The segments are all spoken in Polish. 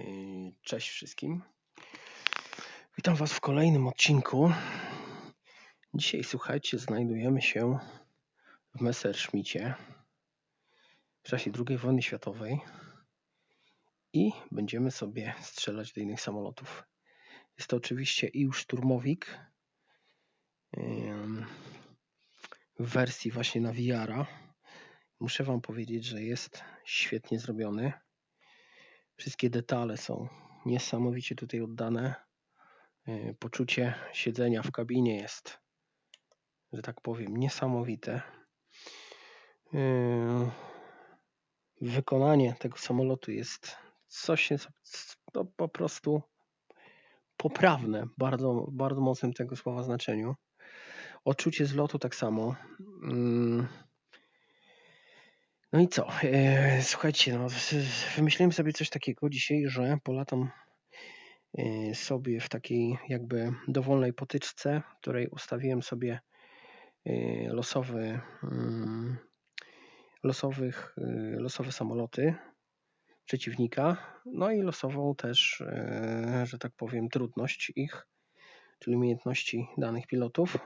Yy, Cześć wszystkim. Witam Was w kolejnym odcinku. Dzisiaj, słuchajcie, znajdujemy się w Messerschmittie w czasie II wojny światowej i będziemy sobie strzelać do innych samolotów. Jest to oczywiście IU szturmowik ym, w wersji właśnie na VR-a. Muszę Wam powiedzieć, że jest świetnie zrobiony. Wszystkie detale są niesamowicie tutaj oddane. Yy, Poczucie siedzenia w kabinie jest, że tak powiem, niesamowite. Yy, Wykonanie tego samolotu jest coś no, po prostu poprawne, bardzo, bardzo mocnym tego słowa znaczeniu. Odczucie z lotu tak samo. No i co? Eee, Słuchajcie, no, wymyśliłem sobie coś takiego dzisiaj, że polatam eee, sobie w takiej jakby dowolnej potyczce, w której ustawiłem sobie eee, losowy, mm, losowych, losowe samoloty przeciwnika, no i losową też, że tak powiem, trudność ich, czyli umiejętności danych pilotów.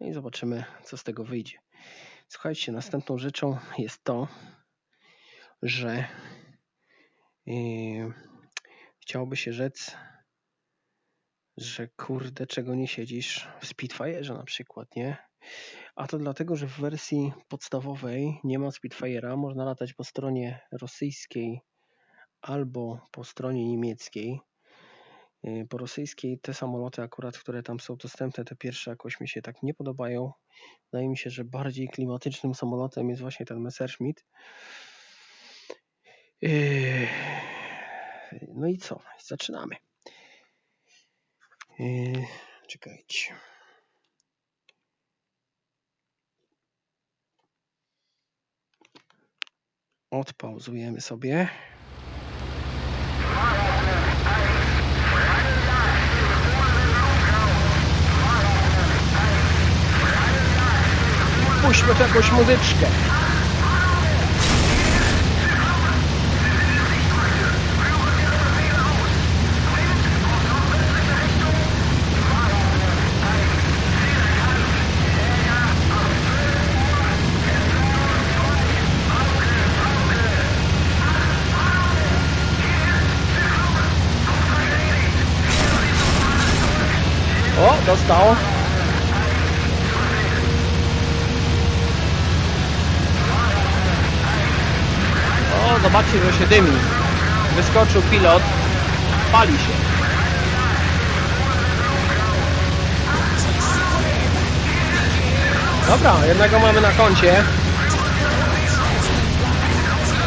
No i zobaczymy, co z tego wyjdzie. Słuchajcie, następną rzeczą jest to, że yy, chciałoby się rzec, że kurde, czego nie siedzisz w Spitfire'ze na przykład, nie? A to dlatego, że w wersji podstawowej nie ma Spitfire'a, można latać po stronie rosyjskiej albo po stronie niemieckiej. Yy, Po rosyjskiej te samoloty akurat, które tam są dostępne, te pierwsze jakoś mi się tak nie podobają. Wydaje mi się, że bardziej klimatycznym samolotem jest właśnie ten Messerschmitt. Yy, No i co? Zaczynamy. Yy, Czekajcie. Odpauzujemy sobie. Tu jakąś muzyczkę. O, dostał. O, zobaczcie, że się dymi. Wyskoczył pilot. Pali się. Dobra, jednego mamy na koncie.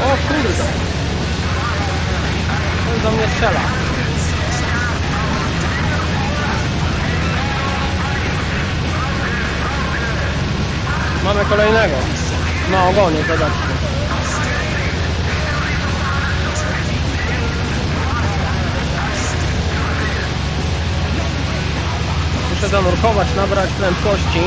O kurde. On do mnie strzela. Mamy kolejnego. Na ogonie, zobaczcie. Zanurkować, nabrać prędkości.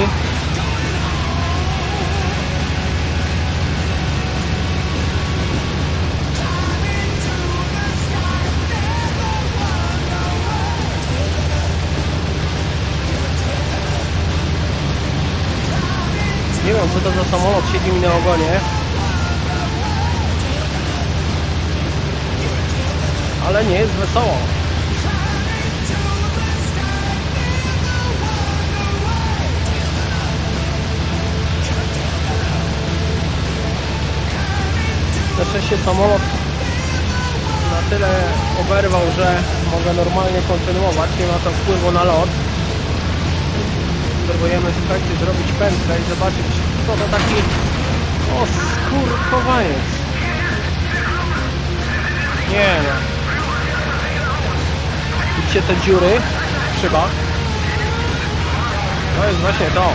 Nie wiem co to za samolot siedzi mi na ogonie. Ale nie jest wesoło. Szczęście samolot na tyle oberwał, że mogę normalnie kontynuować, nie ma to wpływu na lot. Spróbujemy słuchajcie zrobić pętlę i zobaczyć co to taki o skurkowaniec. Nie no. Widzicie te dziury w szybach? To jest właśnie to.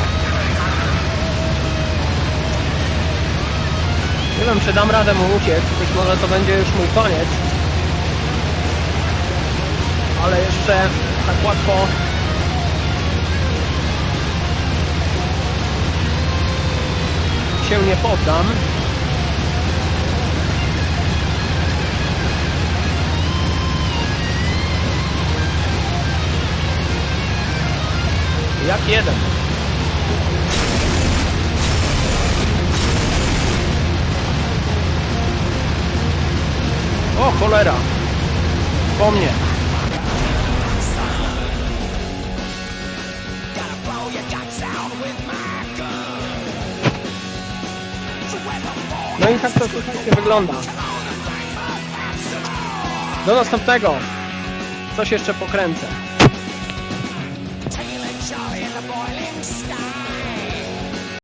Nie wiem, czy dam radę mu uciec. Być może to będzie już mój koniec. Ale jeszcze tak łatwo się nie poddam. Jak jeden. Cholera! Po mnie! No i tak to słuchajcie wygląda. Do następnego! Coś jeszcze pokręcę.